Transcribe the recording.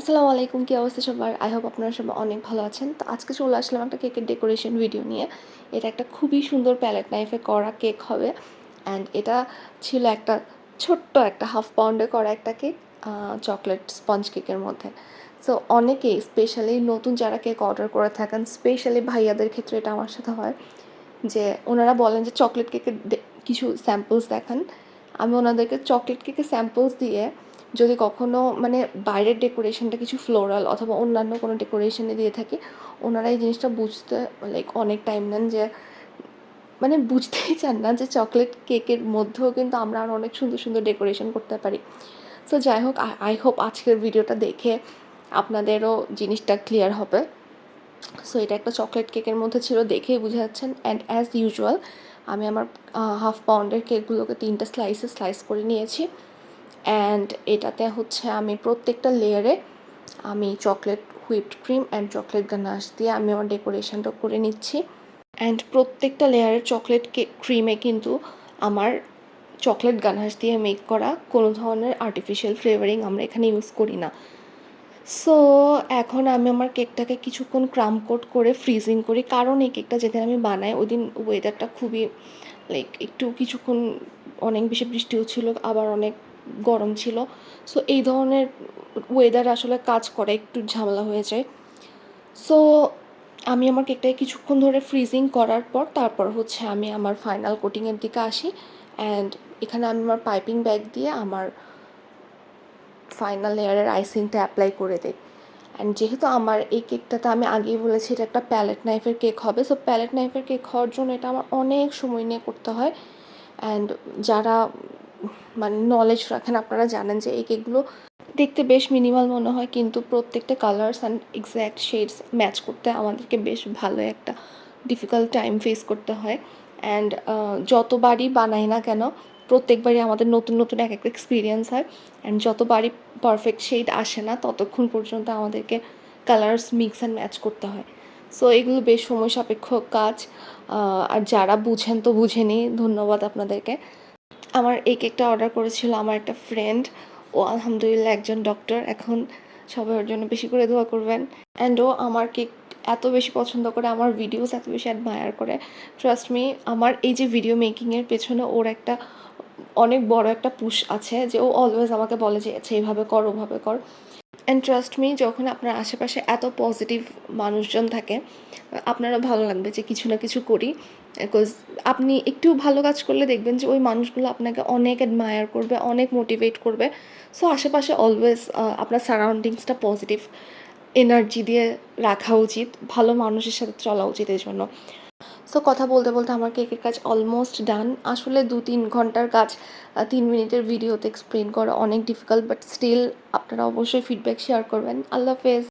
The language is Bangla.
আসসালামু আলাইকুম, কী অবস্থা সবার? আই হোপ আপনারা সবাই অনেক ভালো আছেন। তো আজকে চলে আসলাম একটা কেকের ডেকোরেশন ভিডিও নিয়ে। এটা একটা খুবই সুন্দর প্যালেট নাইফে করা কেক হবে। অ্যান্ড এটা ছিল একটা ছোট্ট একটা হাফ পাউন্ডে করা একটা কেক চকলেট স্পঞ্জ কেকের মধ্যে। সো অনেকেই স্পেশালি নতুন যারা কেক অর্ডার করে থাকেন স্পেশালি ভাইয়াদের ক্ষেত্রে এটা আমার সাথে হয় যে, ওনারা বলেন যে চকলেট কেকের কিছু স্যাম্পলস দেখান। আমি ওনাদেরকে চকলেট কেকের স্যাম্পলস দিয়ে যদি কখনো মানে বাইরের ডেকোরেশনটা কিছু ফ্লোরাল অথবা অন্যান্য কোনো ডেকোরেশনে দিয়ে থাকি, ওনারা এই জিনিসটা বুঝতে লাইক অনেক টাইম নেন যে মানে বুঝতেই চান না যে চকলেট কেকের মধ্যেও কিন্তু আমরা আরও অনেক সুন্দর সুন্দর ডেকোরেশন করতে পারি। সো যাই হোক আই হোপ আজকের ভিডিওটা দেখে আপনাদেরও জিনিসটা ক্লিয়ার হবে। সো এটা একটা চকলেট কেকের মধ্যে ছিল, দেখেই বুঝে যাচ্ছেন। অ্যান্ড অ্যাজ ইউজুয়াল আমি আমার হাফ পাউন্ডের কেকগুলোকে তিনটা স্লাইসে স্লাইস করে নিয়েছি। অ্যান্ড এটাতে হচ্ছে আমি প্রত্যেকটা লেয়ারে আমি chocolate whipped cream and chocolate ganache দিয়ে আমি আমার ডেকোরেশনটা করে নিচ্ছি। অ্যান্ড প্রত্যেকটা লেয়ারের চকলেট ক্রিমে কিন্তু আমার চকলেট গানাশ দিয়ে মেক করা কোনো ধরনের আর্টিফিশিয়াল ফ্লেভারিং আমরা এখানে ইউজ করি না। সো এখন আমি আমার কেকটাকে কিছুক্ষণ ক্রাম কোট করে ফ্রিজিং করি। কারণ এই কেকটা যেদিন আমি বানাই ওই দিন ওয়েদারটা খুবই লাইক একটু কিছুক্ষণ অনেক বেশি বৃষ্টি হচ্ছিল আবার অনেক গরম ছিল। সো এই ধরনের ওয়েদার আসলে কাজ করে, একটু ঝামেলা হয়ে যায়। সো আমি আমার কেকটাকে কিছুক্ষণ ধরে ফ্রিজিং করার পর, তারপর হচ্ছে আমি আমার ফাইনাল কোটিংয়ের দিকে আসি। অ্যান্ড এখানে আমি আমার পাইপিং ব্যাগ দিয়ে আমার ফাইনাল লেয়ারের আইসিংটা অ্যাপ্লাই করে দিই। অ্যান্ড যেহেতু আমার এই কেকটাতে আমি আগেই বলেছি, এটা একটা প্যালেট নাইফের কেক হবে। সো প্যালেট নাইফের কেক হওয়ার জন্য এটা আমার অনেক সময় নিয়ে করতে হয়। অ্যান্ড যারা মানে নলেজ রাখেন। আপনারা জানেন যে এই কেকগুলো দেখতে বেশ মিনিমাল মনে হয়, কিন্তু প্রত্যেকটা colours and exact shades match করতে আমাদেরকে বেশ ভালো একটা ডিফিকাল্ট টাইম ফেস করতে হয়। অ্যান্ড যতবারই বানাই না কেন, প্রত্যেকবারই আমাদের নতুন নতুন এক একটা এক্সপিরিয়েন্স হয়। অ্যান্ড যতবারই পারফেক্ট শেড আসে না, ততক্ষণ পর্যন্ত আমাদেরকে কালার্স মিক্স অ্যান্ড ম্যাচ করতে হয়। সো এগুলো বেশ সময় সাপেক্ষ কাজ। আর যারা বুঝেন তো বুঝেনি ধন্যবাদ আপনাদেরকে। আমার এই কেকটা অর্ডার করেছিল আমার একটা ফ্রেন্ড ও আলহামদুলিল্লাহ একজন ডক্টর এখন সবাই ওর জন্য বেশি করে দোয়া করবেন। অ্যান্ড ও আমার কেক এত বেশি পছন্দ করে, আমার ভিডিওস এত বেশি অ্যাডমায়ার করে। ট্রাস্ট মি আমার এই যে ভিডিও মেকিংয়ের পেছনে ওর একটা অনেক বড় একটা পুশ আছে যে ও অলওয়েজ আমাকে বলে যে আচ্ছা এইভাবে কর, ওভাবে কর। অ্যান্ড ট্রাস্ট মি যখন আপনার আশেপাশে এত পজিটিভ মানুষজন থাকে আপনারা ভালো লাগবে যে কিছু না কিছু করি। বিকজ আপনি একটু ভালো কাজ করলে দেখবেন যে ওই মানুষগুলো আপনাকে অনেক অ্যাডমায়ার করবে, অনেক মোটিভেট করবে। সো আশেপাশে অলওয়েজ আপনার সারাউন্ডিংসটা পজিটিভ এনার্জি দিয়ে রাখা উচিত, ভালো মানুষের সাথে চলা উচিত এই জন্য সো কথা বলতে বলতে আমার কেকের কাজ অলমোস্ট ডান আসলে দু তিন ঘণ্টার কাজ তিন মিনিটের ভিডিওতে এক্সপ্লেন করা অনেক ডিফিকাল্ট বাট স্টিল আপনারা অবশ্যই ফিডব্যাক শেয়ার করবেন। আল্লাহ হাফেজ।